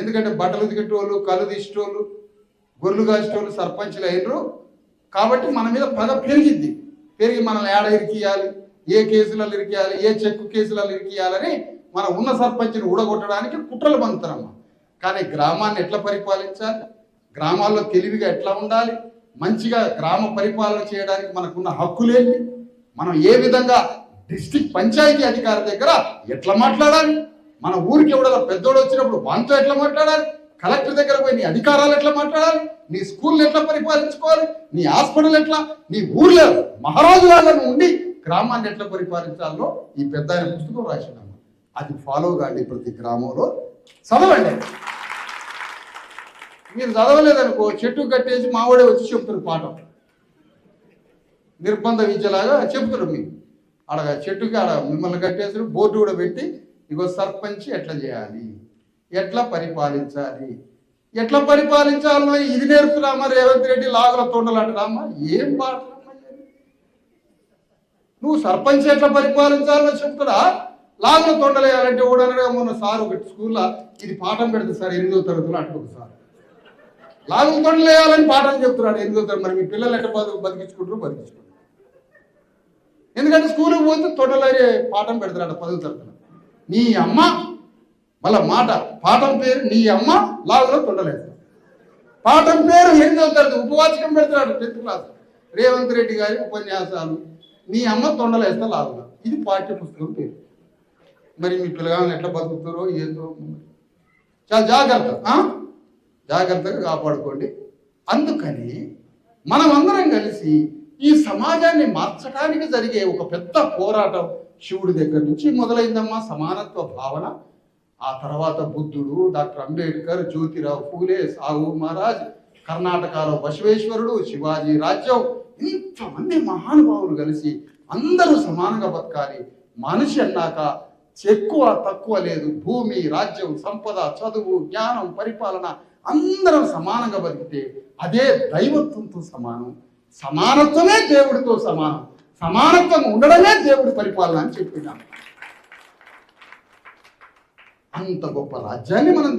ఎందుకంటే బట్టలు ఉతికేటోళ్ళు కళ్ళు తీసేటోళ్ళు గొర్రెలు కాసేటోళ్ళు సర్పంచ్లు అయినరు. కాబట్టి మన మీద పగ పెరిగింది పెరిగి మనల్ని ఏడ ఇరికియాలి ఏ కేసులలో ఇరికియాలి ఏ చెక్కు కేసులలో ఇరికియాలని మన ఉన్న సర్పంచ్ని ఊడగొట్టడానికి కుట్రలు పండుతారమ్మా కానీ గ్రామాన్ని ఎట్లా పరిపాలించాలి? గ్రామాల్లో తెలివిగా ఎట్లా ఉండాలి? మంచిగా గ్రామ పరిపాలన చేయడానికి మనకున్న హక్కులేంటి మనం ఏ విధంగా డిస్టిక్ పంచాయతీ అధికారి దగ్గర ఎట్లా మాట్లాడాలి? మన ఊరికి ఎవడో పెద్దోడు వచ్చినప్పుడు వాంతో ఎట్లా మాట్లాడాలి? కలెక్టర్ దగ్గర పోయి నీ అధికారాలు ఎట్లా మాట్లాడాలి? నీ స్కూల్ని ఎట్లా పరిపాలించుకోవాలి? నీ హాస్పిటల్ ఎట్లా? నీ ఊర్లో మహారాజు వాళ్ళను ఉండి గ్రామాన్ని ఎట్లా పరిపాలించాలో ఈ పెద్ద ఆయన పుస్తకం రాసినాము అది ఫాలో కాండి ప్రతి గ్రామంలో. చదవండి. మీరు చదవలేదనుకో చెట్టు కట్టేసి మావాడే వచ్చి చెప్తారు పాఠం. నిర్బంధ విద్యలాగా చెప్తారు మీరు ఆడ చెట్టుకి ఆడ మిమ్మల్ని కట్టేసి బోర్డు కూడా పెట్టి ఇగో సర్పంచ్ ఎట్లా చేయాలి? ఎట్లా పరిపాలించాలి? ఎట్లా పరిపాలించాలో ఇది నేర్పురామా రేవంత్ రెడ్డి లాగుల తోటలు అంటారామా ఏం పాటలమ్మా నువ్వు సర్పంచ్ ఎట్లా పరిపాలించాలో చెప్తాడా? లాగుల వేయాలంటే ఓడనగా మొన్న సార్ ఒకటి స్కూల్లో ఇది పాఠం పెడుతుంది సార్ ఎనిమిదో తరగతిలో అంటుంది సార్. లాగుల వేయాలని పాఠం చెప్తున్నాడు ఎనిమిదో తరగతి. మరి మీ పిల్లలు ఎట్లా బతు బతికించుకుంటారు బతికించుకుంటారు. ఎందుకంటే స్కూల్కి పోతే తోటలు పాఠం పెడతాడు పదో తరగతిలో. నీ అమ్మ మళ్ళా మాట పాఠం పేరు నీ అమ్మ లాగులో తొండలేదు. పాఠం పేరు ఎనిమిదో తరగతి ఉపవాచకం పెడతాడు టెన్త్ క్లాస్. రేవంత్ రెడ్డి గారి ఉపన్యాసాలు నీ అమ్మ తొండలేస్తే లాగులో ఇది పాఠ్య పుస్తకం పేరు. మరి మీ పిల్లగాలను ఎట్లా బతుకుతారో ఏందో చాలా జాగ్రత్త జాగ్రత్తగా కాపాడుకోండి. అందుకని మనమందరం కలిసి ఈ సమాజాన్ని మార్చడానికి జరిగే ఒక పెద్ద పోరాటం శివుడి దగ్గర నుంచి మొదలైందమ్మా సమానత్వ భావన. ఆ తర్వాత బుద్ధుడు డాక్టర్ అంబేద్కర్ జ్యోతిరావు ఫూలే సాహు మహారాజ్ కర్ణాటకలో బసవేశ్వరుడు శివాజీ రాజ్యం. ఇంతమంది మహానుభావులు కలిసి అందరూ సమానంగా బతకాలి. మనిషి అన్నాక ఎక్కువ తక్కువ లేదు. భూమి రాజ్యం సంపద చదువు జ్ఞానం పరిపాలన అందరం సమానంగా బతికితే అదే దైవత్వంతో సమానం. సమానత్వమే దేవుడితో సమానం. సమానత్వం ఉండడమే దేవుడి పరిపాలన అని చెప్పినాను అంత గొప్ప రాజ్యాన్ని మనం